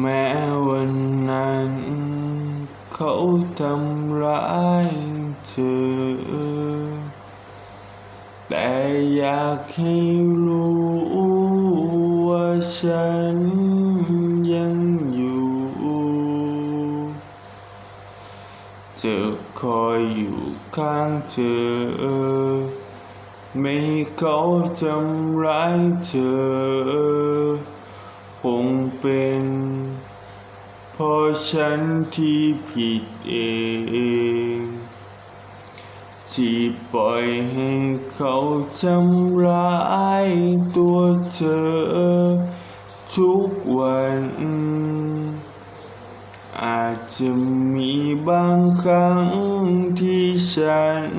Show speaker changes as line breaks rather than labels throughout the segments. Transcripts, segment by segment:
แม้วันนั้น เขาทำร้ายเธอ แต่อยากให้รู้ว่าฉันยังอยู่ จะคอยอยู่ข้างเธอ ไม่เขาทำร้ายเธอ เพราะฉันที่ผิดเอง ที่ปล่อยให้เขาทำร้ายตัวเธอ ทุกวัน อาจจะมีบางครั้งที่ฉัน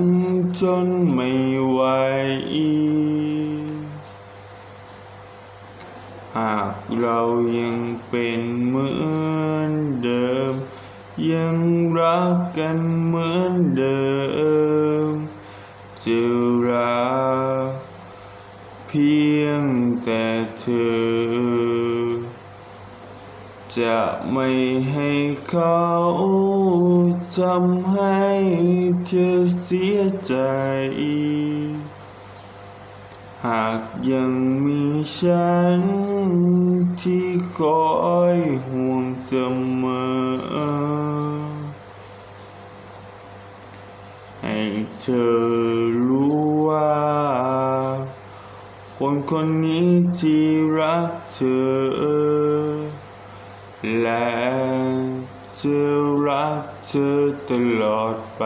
ทนไม่ไหวหากเรายังเป็นเหมือน ยังรักกันเหมือนเดิมจะรักเพียงแต่เธอ จะไม่ให้เขาทำให้เธอเสียใจ หากยังมีฉันที่คอยห่วงเสมอ ให้ เธอรู้ว่า คนคนนี้ที่รักเธอ และจะรักเธอตลอดไป